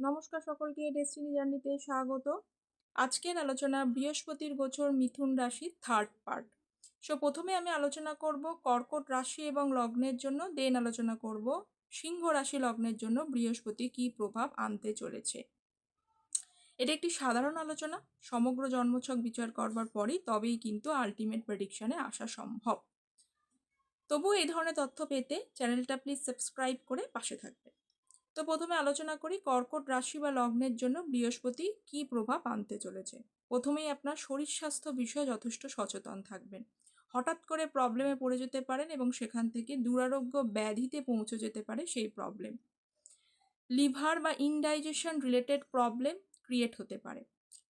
নমস্কার সকলকে ডেস্টিনি জার্নিতে স্বাগত। আজকের আলোচনা বৃহস্পতির গোচর মিথুন রাশি থার্ড পার্ট সো প্রথমে আমি আলোচনা করব কর্কট রাশি এবং লগ্নের জন্য দেন আলোচনা করব সিংহ রাশি লগ্নের জন্য বৃহস্পতি কী প্রভাব আনতে চলেছে। এটা একটি সাধারণ আলোচনা, সমগ্র জন্মছক বিচার করবার পরই, তবেই কিন্তু আলটিমেট প্রেডিকশানে আসা সম্ভব। তবুও এই ধরনের তথ্য পেতে চ্যানেলটা প্লিজ সাবস্ক্রাইব করে পাশে থাকবে তো প্রথমে আলোচনা করি কর্কট রাশি বা লগ্নের জন্য বৃহস্পতি কি প্রভাব আনতে চলেছে। প্রথমেই আপনার শরীর স্বাস্থ্য বিষয়ে যথেষ্ট সচেতন থাকবেন। হঠাৎ করে প্রবলেমে পড়ে যেতে পারেন এবং সেখান থেকে দুরারোগ্য ব্যাধিতে পৌঁছে যেতে পারে সেই প্রবলেম লিভার বা ইনডাইজেশন রিলেটেড প্রবলেম ক্রিয়েট হতে পারে।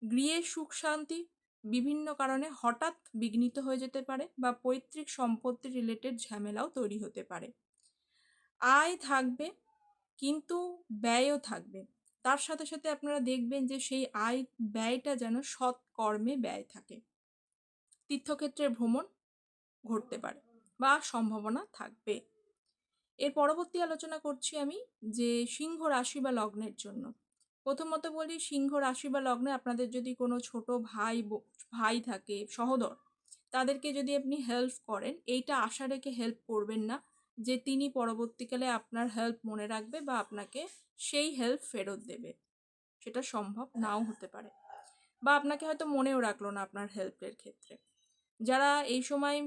গৃহে সুখ শান্তি বিভিন্ন কারণে হঠাৎ বিঘ্নিত হয়ে যেতে পারে বা পৈতৃক সম্পত্তি রিলেটেড ঝামেলাও তৈরি হতে পারে। আয় থাকবে কিন্তু ব্যয়ও থাকবে। তার সাথে সাথে আপনারা দেখবেন যে সেই আয়, ব্যয়টা যেন সৎ কর্মে ব্যয় থাকে। তীর্থক্ষেত্রের ভ্রমণ ঘটতে পারে বা সম্ভাবনা থাকবে। এর পরবর্তী আলোচনা করছি আমি যে সিংহ রাশি বা লগ্নের জন্য। প্রথমত বলি সিংহ রাশি বা লগ্নে আপনাদের যদি কোনো ছোট ভাই ভাই থাকে, সহদর, তাদেরকে যদি আপনি হেল্প করেন, এইটা আশা রেখে হেল্প করবেন না। যে তিনি পরবর্তীকালে আপনার হেল্প মনে রাখবে বা আপনাকে সেই হেল্প ফেরত দেবে। সেটা সম্ভব নাও হতে পারে। বা আপনাকে হয়তো মনেও রাখল না আপনার হেল্পের ক্ষেত্রে। যারা এই সময়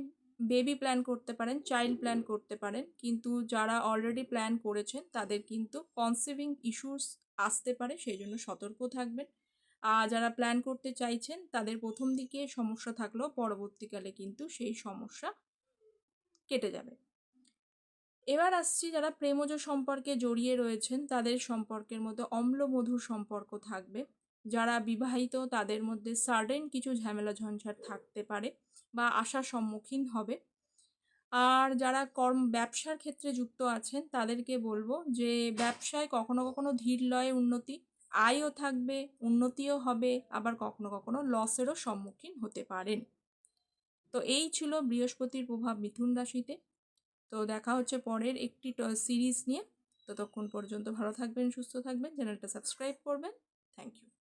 বেবি প্ল্যান করতে পারেন চাইল্ড প্ল্যান করতে পারেন, কিন্তু যারা অলরেডি প্ল্যান করেছেন, তাদের কিন্তু কনসিভিং ইস্যুস আসতে পারে, সেই জন্য সতর্ক থাকবেন। আর যারা প্ল্যান করতে চাইছেন, তাদের প্রথম দিকে সমস্যা থাকলেও পরবর্তীকালে কিন্তু সেই সমস্যা কেটে যাবে। এবার আসছি যারা প্রেমজ সম্পর্কে জড়িয়ে রয়েছেন, তাদের সম্পর্কের মধ্যে অম্লমধুর সম্পর্ক থাকবে। যারা বিবাহিত, তাদের মধ্যে সার্ডেন কিছু ঝামেলা ঝঞ্ঝাট থাকতে পারে বা আশার সম্মুখীন হবে। আর যারা কর্ম, ব্যবসার ক্ষেত্রে যুক্ত আছেন, তাদেরকে বলব যে ব্যবসায় কখনো কখনো ধীর লয়ে উন্নতি, আয়ও থাকবে, উন্নতিও হবে, আবার কখনো কখনো লসেরও সম্মুখীন হতে পারেন। তো এই ছিল বৃহস্পতির প্রভাব মিথুন রাশিতে। তো দেখা হচ্ছে পরের একটি সিরিজ নিয়ে। ততক্ষণ পর্যন্ত ভালো থাকবেন, সুস্থ থাকবেন, চ্যানেলটা সাবস্ক্রাইব করবেন। Thank you.